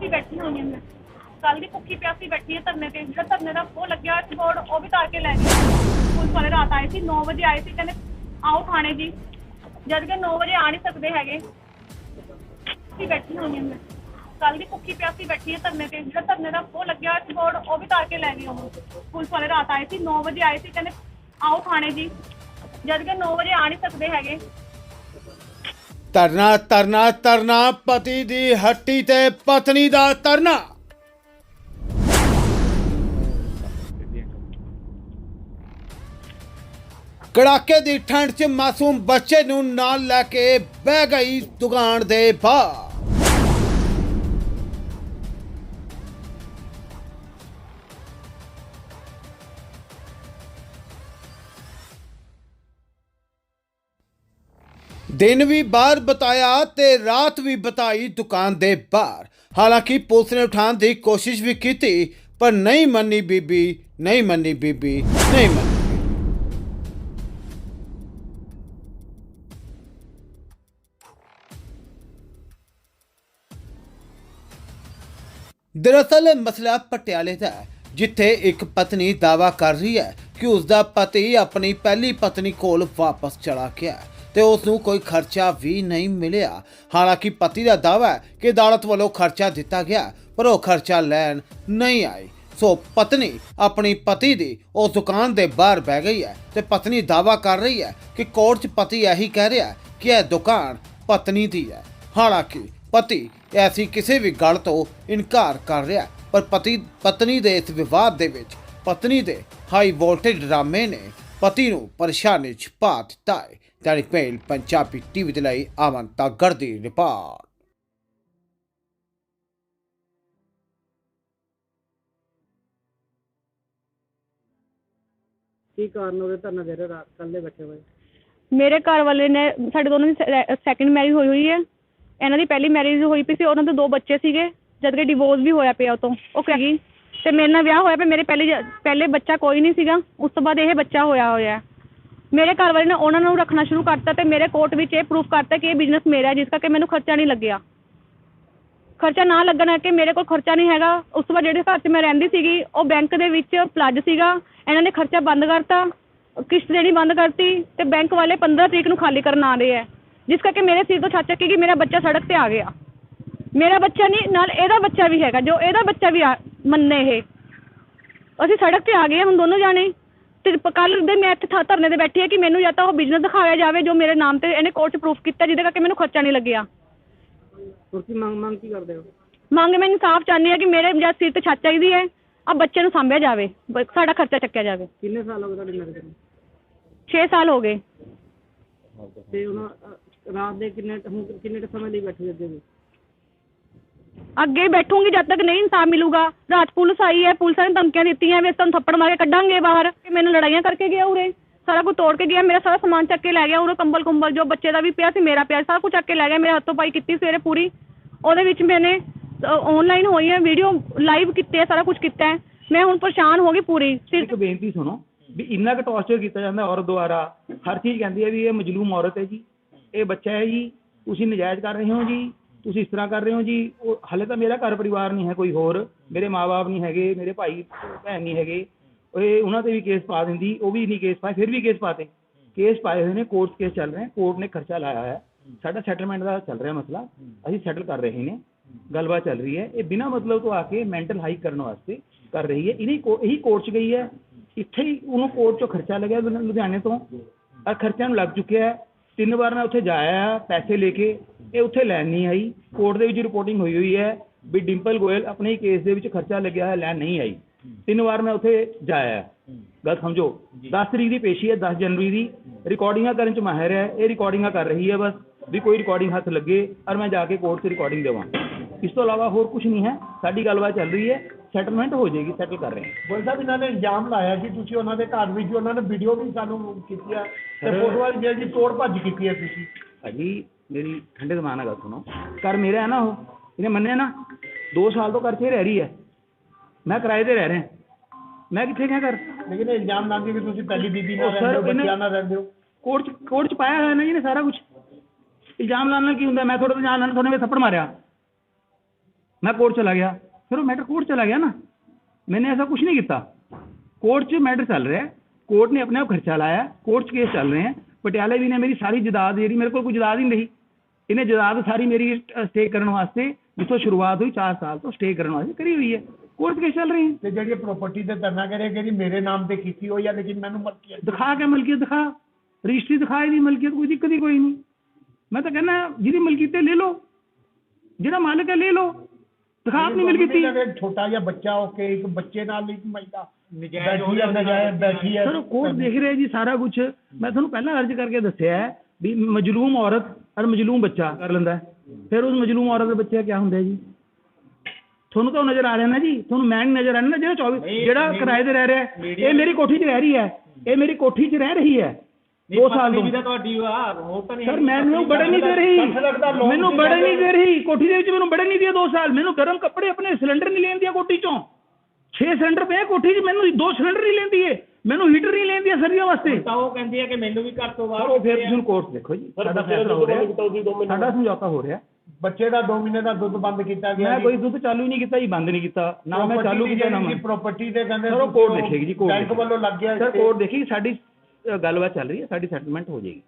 ਪਿਆਸੀ ਬੈਠੀ ਹੋਈ ਮੈਂ। ਕੱਲ ਦੀ ਭੁੱਖੀ ਪਿਆਸੀ ਬੈਠੀ ਹੈ ਧਰਨੇ ਤੇ। ਜਿਹੜਾ ਧਰਨੇ ਦਾ ਉਹ ਲੱਗਿਆ ਹੋਇਆ ਸੀ ਬੋਰਡ ਉਹ ਵੀ ਤਾਰ ਕੇ ਲੈ ਗਏ ਪੁਲਿਸ ਵਾਲੇ ਰਾਤ ਆਏ ਸੀ 9 ਵਜੇ ਆਏ ਸੀ, ਕਹਿੰਦੇ ਆਓ ਥਾਣੇ ਜੀ। ਜਦ ਕਿ 9 ਵਜੇ ਆ ਨਹੀਂ ਸਕਦੇ ਹੈਗੇ। ਭੁੱਖੀ ਬੈਠੀ ਹੋਈ ਮੈਂ। ਕੱਲ ਦੀ ਭੁੱਖੀ ਪਿਆਸੀ ਬੈਠੀ ਹੈ ਧਰਨੇ ਤੇ। ਜਿਹੜਾ ਧਰਨੇ ਦਾ ਉਹ ਲੱਗਿਆ ਹੋਇਆ ਸੀ ਬੋਰਡ ਉਹ ਵੀ ਤਾਰ ਕੇ ਲੈ ਗਏ ਉਹਨੂੰ। ਪੁਲਿਸ ਵਾਲੇ ਰਾਤ ਆਏ ਸੀ 9 ਵਜੇ ਆਏ ਸੀ, ਕਹਿੰਦੇ ਆਓ ਥਾਣੇ ਜੀ। ਜਦ ਕਿ 9 ਵਜੇ ਆ ਨਹੀਂ ਸਕਦੇ ਹੈਗੇ। ਤਰਨਾ ਤਰਨਾ ਤਰਨਾ ਪਤੀ ਦੀ ਹੱਟੀ ਤੇ ਪਤਨੀ ਦਾ ਤਰਨਾ ਕੜਾਕੇ ਦੀ ਠੰਡ 'ਚ ਮਾਸੂਮ ਬੱਚੇ ਨੂੰ ਨਾਲ ਲੈ ਕੇ ਬਹਿ ਗਈ ਦੁਕਾਨ ਦੇ ਬਾਹਰ। ਦਿਨ ਵੀ ਬਾਹਰ ਬਤਾਇਆ ਤੇ ਰਾਤ ਵੀ ਬਤਾਈ ਦੁਕਾਨ ਦੇ ਬਾਹਰ। ਹਾਲਾਂਕਿ ਪੁਲਿਸ ਨੇ ਉਠਾਉਣ ਦੀ ਕੋਸ਼ਿਸ਼ ਵੀ ਕੀਤੀ, ਪਰ ਨਹੀਂ ਮੰਨੀ ਬੀਬੀ, ਨਹੀਂ ਮੰਨੀ ਬੀਬੀ, ਨਹੀਂ ਮੰਨੀ ਦਰਅਸਲ ਮਸਲਾ ਪਟਿਆਲੇ ਦਾ ਹੈ। ਜਿੱਥੇ ਇੱਕ ਪਤਨੀ ਦਾਵਾ ਕਰ ਰਹੀ ਹੈ ਕਿ ਉਸ ਦਾ ਪਤੀ ਆਪਣੀ ਪਹਿਲੀ ਪਤਨੀ ਕੋਲ ਵਾਪਸ ਚਲਾ ਗਿਆ ਹੈ ਤੇ ਉਸ ਨੂੰ ਕੋਈ ਖਰਚਾ ਵੀ ਨਹੀਂ ਮਿਲਿਆ। ਹਾਲਾਂਕਿ ਪਤੀ ਦਾ ਦਾਵਾ ਹੈ ਕਿ ਅਦਾਲਤ ਵੱਲੋਂ ਖਰਚਾ ਦਿੱਤਾ ਗਿਆ, ਪਰ ਉਹ ਖਰਚਾ ਲੈਣ ਨਹੀਂ ਆਈ। ਸੋ ਪਤਨੀ ਆਪਣੀ ਪਤੀ ਦੀ ਉਸ ਦੁਕਾਨ ਦੇ ਬਾਹਰ ਬਹਿ ਗਈ ਹੈ ਤੇ ਪਤਨੀ ਦਾਵਾ ਕਰ ਰਹੀ ਹੈ ਕਿ ਕੋਰਟ 'ਚ ਪਤੀ ਇਹੀ ਕਹਿ ਰਿਹਾ ਕਿ ਇਹ ਦੁਕਾਨ ਪਤਨੀ ਦੀ ਹੈ। ਹਾਲਾਂਕਿ ਪਤੀ ਐਸੀ ਕਿਸੇ ਵੀ ਗੱਲ ਤੋਂ ਇਨਕਾਰ ਕਰ ਰਿਹਾ ਪਰ ਪਤੀ ਪਤਨੀ ਦੇ ਇਸ ਵਿਵਾਦ ਦੇ ਵਿੱਚ ਪਤਨੀ ਦੇ ਹਾਈ ਵੋਲਟੇਜ ਡਰਾਮੇ ਨੇ ਪਤੀ ਨੂੰ ਪਰੇਸ਼ਾਨੀ 'ਚ ਪਾ ਦਿੱਤਾ ਹੈ। ਦੈਨਿਕ ਮੇਲ ਪੰਜਾਬੀ ਟੀਵੀ ਦੇ ਲਈ ਆਮਨ ਤਾਗੜ ਦੀ ਰਿਪੋਰਟ। ਕੀ ਕਾਰਨ ਉਹਦੇ ਧਰਨਾ ਦੇ ਰਹੇ ਰਾਤ ਕੱਲੇ ਬੈਠੇ ਹੋਏ? ਮੇਰੇ ਘਰ ਵਾਲੇ ਨੇ ਸਾਡੇ ਦੋਨਾਂ ਦੀ ਸੈਕੰਡ ਮੈਰਿਜ ਹੋਈ ਹੋਈ ਹੈ। ਇਹਨਾਂ ਦੀ ਪਹਿਲੀ ਮੈਰਿਜ ਹੋਈ ਪਈ ਸੀ ਉਹਨਾਂ ਦੇ ਦੋ ਬੱਚੇ ਸੀਗੇ। ਜਦ ਕਿ ਡਿਵੋਰਸ ਵੀ ਹੋਇਆ ਪਿਆ ਉਹ ਤੋਂ ਉਹ ਕਹਿ ਗਈ ਤੇ ਮੇਰੇ ਨਾਲ ਵਿਆਹ ਹੋਇਆ ਪਿਆ ਮੇਰੇ ਪਹਿਲੇ ਜ- ਪਹਿਲੇ ਬੱਚਾ ਕੋਈ ਨਹੀਂ ਸੀਗਾ ਉਸ ਤੋਂ ਬਾਅਦ ਇਹ ਬੱਚਾ ਹੋਇਆ ਹੋਇਆ। ਹੈ। ਮੇਰੇ ਘਰ ਵਾਲੇ ਨੇ ਉਹਨਾਂ ਨੂੰ ਰੱਖਣਾ ਸ਼ੁਰੂ ਕਰਤਾ ਤੇ ਮੇਰੇ ਕੋਰਟ ਵਿੱਚ ਇਹ ਪ੍ਰੂਫ ਕਰਤਾ ਕਿ ਇਹ ਬਿਜ਼ਨਸ ਮੇਰਾ ਹੈ ਜਿਸ ਕਰਕੇ ਮੈਨੂੰ ਖਰਚਾ ਨਹੀਂ ਲੱਗਿਆ। ਖਰਚਾ ਨਾ ਲੱਗਣ ਕਰਕੇ ਮੇਰੇ ਕੋਲ ਖਰਚਾ ਨਹੀਂ ਹੈਗਾ। ਉਸ ਤੋਂ ਬਾਅਦ ਜਿਹੜੇ ਘਰ 'ਚ ਮੈਂ ਰਹਿੰਦੀ ਸੀਗੀ ਉਹ ਬੈਂਕ ਦੇ ਵਿੱਚ ਫਲੱਡ ਸੀਗਾ। ਇਹਨਾਂ ਨੇ ਖਰਚਾ ਬੰਦ ਕਰਤਾ ਕਿਸ਼ਤ ਦੇਣੀ ਬੰਦ ਕਰਤੀ ਤੇ ਬੈਂਕ ਵਾਲੇ 15 ਤਰੀਕ ਨੂੰ ਖਾਲੀ ਕਰਨ ਆ ਰਹੇ ਹੈ। ਜਿਸ ਕਰਕੇ ਮੇਰੇ ਸਿਰ ਤੋਂ ਛੱਤ ਚੱਕੀ ਕਿ ਮੇਰਾ ਬੱਚਾ ਸੜਕ ਤੇ ਆ ਗਿਆ। ਮੇਰਾ ਬੱਚਾ ਨਹੀਂ ਨਾਲ ਇਹਦਾ ਬੱਚਾ ਵੀ ਹੈਗਾ ਜੋ ਇਹਦਾ ਬੱਚਾ ਵੀ ਆ- ਮੰਨੇ ਇਹ। ਅਸੀਂ ਸੜਕ ਤੇ ਆ ਗਏ ਹਾਂ ਹੁਣ ਦੋਨੋਂ ਜਾਣੇ। ਤੇ ਕੱਲ ਦੇ ਮੈਂ ਇੱਥੇ ਥਾ- ਧਰਨੇ ਤੇ ਬੈਠੀ ਹਾਂ ਕਿ ਮੈਨੂੰ ਜਾਂ ਤਾਂ ਉਹ ਬਿਜ਼ਨਸ ਦਿਖਾਇਆ ਜਾਵੇ ਜੋ ਮੇਰੇ ਨਾਮ ਤੇ ਇਹਨੇ ਕੋਰਟ 'ਚ ਪ੍ਰੂਫ ਕੀਤਾ ਜਿਹਦੇ ਕਰਕੇ ਮੈਨੂੰ ਖਰਚਾ ਨਹੀਂ ਲੱਗਿਆ। ਤੁਸੀਂ ਮੰਗ ਮੰਗ ਕੀ ਕਰਦੇ ਹੋ? ਮੰਗ ਮੈਂ ਇਨਸਾਫ ਚਾਹੁੰਦੀ ਹਾਂ ਕਿ ਮੇਰੇ ਜਾਂ ਸਿਰ ਤੇ ਛੱਤ ਚਾਹੀਦੀ ਹੈ ਆ ਬੱਚੇ ਨੂੰ ਸਾਂਭਿਆ ਜਾਵੇ ਬ- ਸਾਡਾ ਖਰਚਾ ਚੱਕਿਆ ਜਾਵੇ। ਕਿੰਨੇ ਸਾਲ ਹੋ ਗਏ ਤੁਹਾਡੀ ਮੈਰਿਜ ਨੂੰ? 6 ਸਾਲ ਹੋ ਗਏ। ਤੇ ਉਹਨਾਂ ਅ, ਰਾਤ ਦੇ ਕਿੰਨੇ ਹੁਣ ਕਿੰਨੇ ਕੁ ਸਮੇਂ ਲਈ ਬੈਠੇ ਅੱਗੇ ਵੀ ਅੱਗੇ ਬੈਠੂੰਗੀ ਜਦ ਤੱਕ ਨਹੀਂ ਇਨਸਾਫ ਮਿਲੂਗਾ। ਰਾਤ ਪੁਲਿਸ ਆਈ ਹੈ, ਪੁਲਿਸ ਨੇ ਧਮਕੀਆਂ ਦਿੱਤੀਆਂ ਵੀ ਅਸੀਂ ਤੁਹਾਨੂੰ ਥੱਪੜ ਮਾਰ ਕੇ ਕੱਢਾਂਗੇ ਬਾਹਰ। ਕਿ ਮੈਨੂੰ ਲੜਾਈਆਂ ਕਰਕੇ ਗਿਆ ਉਰੇ। ਸਾਰਾ ਕੁਝ ਤੋੜ ਕੇ ਗਿਆ, ਮੇਰਾ ਸਾਰਾ ਸਮਾਨ ਚੱਕ ਕੇ ਲੈ ਗਿਆ, ਉਰੇ ਕੰਬਲ ਕੁੰਬਲ ਜੋ ਬੱਚੇ ਦਾ ਵੀ ਪਿਆ ਸੀ, ਮੇਰਾ ਪਿਆ ਸਾਰਾ ਕੁਝ ਚੱਕ ਕੇ ਲੈ ਗਿਆ, ਮੇਰੇ ਹੱਥੋਂ ਪਾਈ ਕੀਤੀ ਸਵੇਰੇ ਪੂਰੀ। ਉਹਦੇ ਵਿੱਚ ਮੈਨੇ ਆਨਲਾਈਨ ਹੋਈ ਹੈ ਵੀਡੀਓ ਲਾਈਵ ਕੀਤੇ ਸਾਰਾ ਕੁਝ ਕੀਤਾ ਹੈ। ਮੈਂ ਹੁਣ ਪਰੇਸ਼ਾਨ ਹੋ ਗਈ ਪੂਰੀ। ਇੱਕ ਬੇਨਤੀ ਸੁਣੋ, ਵੀ ਇੰਨਾ ਕੁ ਟੌਰਚਰ ਕੀਤਾ ਜਾਂਦਾ ਔਰਤ ਦੁਆਰਾ। ਹਰ ਚੀਜ਼ ਕਹਿੰਦੀ ਹੈ ਵੀ ਇਹ ਮਜਲੂਮ ਔਰਤ ਹੈ ਜੀ। ਇਹ ਬੱਚਾ ਹੈ ਜੀ, ਤੁਸੀਂ ਨਜਾਇਜ਼ ਕਰ ਰਹੇ ਹੋ ਜੀ। ਤੁਸੀਂ ਇਸ ਤਰ੍ਹਾਂ ਕਰ ਰਹੇ ਹੋ ਜੀ, ਉਹ ਹਲੇ ਤਾਂ ਮੇਰਾ ਘਰ ਪਰਿਵਾਰ ਨਹੀਂ ਹੈ ਕੋਈ ਹੋਰ, ਮੇਰੇ ਮਾਪੇ ਨਹੀਂ ਹੈਗੇ, ਮੇਰੇ ਭਾਈ, ਭੈਣ ਨਹੀਂ ਹੈਗੇ। ਇਹ ਉਹਨਾਂ ਤੇ ਵੀ ਕੇਸ ਪਾ ਦਿੰਦੀ, ਉਹ ਵੀ ਨਹੀਂ ਕੇਸ ਪਾਏ, ਫਿਰ ਵੀ ਕੇਸ ਪਾਤੇ। ਕੇਸ ਪਾਏ ਹੋਏ ਨੇ ਕੋਰਟ ਕੇਸ ਚੱਲ ਰਹੇ ਕੋਰਟ ਨੇ ਖਰਚਾ ਲਾਇਆ ਹੈ ਸਾਡਾ ਸੈਟਲਮੈਂਟ ਦਾ ਚੱਲ ਰਿਹਾ ਮਸਲਾ, ਅਸੀਂ ਸੈਟਲ ਕਰ ਰਹੇ ਨੇ, ਗੱਲਬਾਤ ਚੱਲ ਰਹੀ ਹੈ। ਇਹ ਬਿਨਾਂ ਮਤਲਬ ਤੋਂ ਆ ਕੇ ਮੈਂਟਲ ਹਾਈ ਕਰਨ ਵਾਸਤੇ ਕਰ ਰਹੀ ਹੈ। ਇਹਨੇ ਕੋ- ਇਹੀ ਕੋਰਟ 'ਚ ਗਈ ਹੈ। ਇੱਥੇ ਹੀ ਉਹਨੂੰ ਕੋਰਟ 'ਚੋਂ ਖਰਚਾ ਲੱਗਿਆ ਲੁਧਿਆਣੇ ਤੋਂ। ਆ ਖਰਚਾ ਨੂੰ ਲੱਗ ਚੁੱਕਿਆ ਹੈ। ਤਿੰਨ ਵਾਰ ਮੈਂ ਉੱਥੇ ਜਾਇਆ, ਪੈਸੇ ਲੈ ਕੇ ਇਹ ਉੱਥੇ ਲੈਣ ਨਹੀਂ ਆਈ। ਕੋਰਟ ਦੇ ਵਿੱਚ ਰਿਪੋਰਟਿੰਗ ਹੋਈ ਹੋਈ ਹੈ ਵੀ ਡਿੰਪਲ ਗੋਇਲ ਆਪਣੇ ਹੀ ਕੇਸ ਦੇ ਵਿੱਚ ਖਰਚਾ ਲੱਗਿਆ ਹੈ ਲੈਣ ਨਹੀਂ ਆਈ। ਤਿੰਨ ਵਾਰ ਮੈਂ ਉੱਥੇ ਜਾਇਆ। ਹੈ ਗੱਲ ਸਮਝੋ 10 ਤਰੀਕ ਦੀ ਪੇਸ਼ੀ ਹੈ 10 ਜਨਵਰੀ ਦੀ। ਰਿਕਾਰਡਿੰਗਾਂ ਕਰਨ ਚ ਮਾਹਿਰ ਹੈ ਇਹ ਰਿਕਾਰਡਿੰਗਾਂ ਕਰ ਰਹੀ ਹੈ ਬਸ ਵੀ ਕੋਈ ਰਿਕਾਰਡਿੰਗ ਹੱਥ ਲੱਗੇ ਔਰ ਮੈਂ ਜਾ ਕੇ ਕੋਰਟ 'ਚ ਰਿਕਾਰਡਿੰਗ ਦੇਵਾਂ। ਇਸ ਤੋਂ ਇਲਾਵਾ ਹੋਰ ਕੁਝ ਨਹੀਂ ਹੈ ਸਾਡੀ ਗੱਲਬਾਤ ਚੱਲ ਰਹੀ ਹੈ ਸੈਟਲਮੈਂਟ ਹੋ ਜਾਏਗੀ ਸੈਟਲ ਕਰ ਰਹੇ ਹਾਂ। ਗੋਲ ਸਾਹਿਬ ਇਹਨਾਂ ਨੇ ਇਲਜ਼ਾਮ ਲਾਇਆ ਕਿ ਤੁਸੀਂ ਉਹਨਾਂ ਦੇ ਘਰ ਵਿੱਚ ਉਹਨਾਂ ਨੇ ਵੀਡੀਓ ਵੀ ਸਾਨੂੰ ਕੀਤੀ ਆ ਤੇ ਫੋਟੋਆਂ ਵੀ ਜਿਹੜੀ ਤੋੜ ਭੱਜ ਕੀਤੀ ਹੈ ਤੁਸੀਂ। ਭਾਜੀ ਮੇਰੀ ਠੰਡੇ ਦਿਮਾਗ ਨਾਲ ਗੱਲ ਸੁਣੋ ਘਰ ਮੇਰਾ ਹੈ ਨਾ ਉਹ ਇਹਨੇ ਮੰਨਿਆ ਨਾ 2 ਸਾਲ ਤੋਂ ਘਰ 'ਚ ਹੀ ਰਹਿ ਰਹੀ ਹੈ ਮੈਂ ਕਿਰਾਏ ਤੇ ਰਹਿ ਰਿਹਾ ਮੈਂ ਕਿੱਥੇ ਗਿਆ ਘਰ ਲੇਕਿਨ ਇਹ ਇਲਜ਼ਾਮ ਲਾਉਂਦੇ ਕਿ ਤੁਸੀਂ ਪਹਿਲੀ ਬੀਬੀ ਨਾਲ ਉਹ sir, ਰਹਿੰਦੇ ਹੋ ਇਹਨੇ- ਬੱਚਿਆਂ ਨਾਲ ਰਹਿੰਦੇ ਹੋ ਕੋਰਟ 'ਚ ਕੋਰਟ 'ਚ ਪਾਇਆ ਹੋਇਆ ਨਾ ਜੀ ਨੇ ਸਾਰਾ ਕੁਝ ਇਲਜ਼ਾਮ ਲਾਉਣ ਨਾਲ ਕੀ ਹੁੰਦਾ ਮੈਂ ਤੁਹਾਡੇ ਤੋਂ ਜਾਣ ਨਾਲ ਤੁਹਾਡੇ ਵਿੱਚ ਥੱਪੜ ਮਾਰਿਆ मैं कोर्ट चला गया फिर वो मैटर कोर्ट चला गया ना मैंने ऐसा कुछ नहीं किया कोर्ट 'ਚ मैटर ਚੱਲ ਰਿਹਾ ਹੈ ਕੋਰਟ ਨੇ ਆਪਣੇ ਆਪ ਖਰਚਾ ਲਾਇਆ ਕੋਰਟ 'ਚ ਕੇਸ ਚੱਲ ਰਹੇ ਹੈ ਪਟਿਆਲੇ ਵੀ ਨੇ ਮੇਰੀ ਸਾਰੀ ਜਦਾਦ ਜਿਹੜੀ ਮੇਰੇ ਕੋਲ ਕੋਈ ਜਦਾਦ ਹੀ ਨਹੀਂ ਰਹੀ। ਇਹਨੇ ਜਦਾਦ ਸਾਰੀ ਮੇਰੀ ਸਟੇ ਕਰਨ ਵਾਸਤੇ ਜਿੱਥੋਂ ਸ਼ੁਰੂਆਤ ਹੋਈ 4 ਸਾਲ ਤੋਂ ਸਟੇ ਕਰਨ ਵਾਸਤੇ ਕਰੀ ਹੋਈ ਹੈ। ਕੋਰਟ ਕੇਸ ਚੱਲ ਰਹੇ ਹੈ? ਤੇ ਜਿਹੜੀ ਪ੍ਰਾਪਰਟੀ ਤੇ ਤਰਨਾ ਕਰੇ ਕਿ ਮੇਰੇ ਨਾਮ ਤੇ ਕੀਤੀ ਹੋਈ ਆ ਲੇਕਿਨ ਮੈਨੂੰ ਮਲਕੀਅਤ ਦਿਖਾ ਕੇ ਮਲਕੀਅਤ ਦਿਖਾ? ਰਜਿਸਟਰੀ ਦਿਖਾ ਇਹਦੀ ਮਲਕੀਅਤ ਕੋਈ ਦਿੱਕਤ ਹੀ ਕੋਈ ਨਹੀਂ। ਮੈਂ ਤਾਂ ਕਹਿੰਦਾ ਜਿਹਦੀ ਮਲਕੀਅਤ ਹੈ ਲੈ ਲਓ। ਜਿਹੜਾ ਮਾਲਕ ਹੈ ਲੈ ਲਓ। ਦਿਖਾ ਆਪਣੀ ਮਲਕੀਤੀ ਇੱਕ ਛੋਟਾ ਜਿਹਾ ਬੱਚਾ ਹੋ ਕੇ ਇੱਕ ਬੱਚੇ ਨਾਲ ਇੱਕ ਮਹਿਲਾ ਬੈਠੀ ਨਜਾਇਜ਼ ਬੈਠੀ ਹੈ ਸਰ ਕੋਰਟ ਦੇਖ ਰਿਹਾ ਜੀ ਸਾਰਾ ਕੁਝ ਮੈਂ ਤੁਹਾਨੂੰ ਪਹਿਲਾਂ ਅਰਜ਼ ਕਰਕੇ ਦੱਸਿਆ ਹੈ ਵੀ ਮਜਲੂਮ ਔਰਤ ਔਰ ਮਜਲੂਮ ਬੱਚਾ ਕਰ ਲੈਂਦਾ। ਫਿਰ ਉਸ ਮਜਲੂਮ ਔਰਤ ਦੇ ਬੱਚੇ ਕੀ ਹੁੰਦਾ ਜੀ? ਤੁਹਾਨੂੰ ਤਾਂ ਨਜ਼ਰ ਆ ਰਿਹਾ ਨਾ ਜੀ? ਤੁਹਾਨੂੰ ਮੈਂ ਨਹੀਂ ਨਜ਼ਰ ਆ ਰਿਹਾ ਨਾ ਜਿਹੜਾ 24 ਜਿਹੜਾ ਕਿਰਾਏ ਤੇ ਰਹਿ ਰਿਹਾ ਇਹ ਮੇਰੀ ਕੋਠੀ 'ਚ ਰਹਿ ਰਹੀ ਹੈ। ਇਹ ਮੇਰੀ ਕੋਠੀ 'ਚ ਰਹਿ ਰਹੀ ਹੈ। 2 ਸਾਲ ਤੋਂ। ਤੁਹਾਡੀ ਆ ਹੋਰ ਤਾਂ ਨਹੀਂ ਸਰ ਮੈਨੂੰ ਬੜੇ ਨਹੀਂ ਦੇ ਰਹੀ। ਮੈਨੂੰ ਬੜੇ ਨਹੀਂ ਦੇ ਰਹੀ। ਕੋਠੀ ਦੇ ਵਿੱਚ ਮੈਨੂੰ ਬੜੇ ਨਹੀਂ ਦਿਆ 2 ਸਾਲ। ਮੈਨੂੰ ਗਰਮ ਕੱਪੜੇ ਆਪਣੇ ਸਿਲੰਡਰ ਨਹੀਂ ਲੈਣ ਦਿਆ ਕੋਠੀ ਚੋਂ। 6 ਸਿਲੰਡਰ ਪਏ ਕੋਠੀ 'ਚ ਮੈਨੂੰ 2 ਸਿਲੰਡਰ ਨਹੀਂ ਲੈਂਦੀ ਏ ਮੈਨੂੰ ਹੀਟਰ ਨਹੀਂ ਲੈਂਦੀ ਸਰਦੀਆਂ ਵਾਸਤੇ। ਤਾਂ ਉਹ ਕਹਿੰਦੀ ਹੈ ਕਿ ਮੈਨੂੰ ਵੀ ਘਰ ਤੋਂ ਬਾਹਰ ਉਹ ਫਿਰ ਤੁਸੀਂ ਕੋਰਟ ਦੇਖੋ ਜੀ। ਸਾਡਾ ਫੈਸਲਾ ਹੋ ਰਿਹਾ। ਸਾਡਾ ਸਮਝੌਤਾ ਹੋ ਰਿਹਾ। ਬੱਚੇ ਦਾ 2 ਮਹੀਨੇ ਦਾ ਦੁੱਧ ਬੰਦ ਕੀਤਾ ਗਿਆ ਮੈਂ ਕੋਈ ਦੁੱਧ ਚਾਲੂ ਹੀ ਨਹੀਂ ਕੀਤਾ ਜੀ ਬੰਦ ਨਹੀਂ ਕੀਤਾ। ਨਾ ਮੈਂ ਚਾਲੂ ਕੀਤਾ ਨਾ ਮੈਂ। ਪ੍ਰਾਪਰਟੀ ਤੇ ਕਹਿੰਦੇ ਸਰ ਉਹ ਕੋਰਟ ਦੇਖੇਗੀ ਜੀ ਕੋਰਟ ਬੈਂਕ ਵੱਲੋਂ ਲੱਗ ਗਿਆ ਸਰ ਕੋਰਟ ਦੇਖੇਗੀ ਸਾਡੀ ਗੱਲਬਾਤ ਚੱਲ ਰਹੀ ਹੈ ਸਾਡੀ ਸੈਟਲਮੈਂਟ ਹੋ ਜਾਏਗੀ।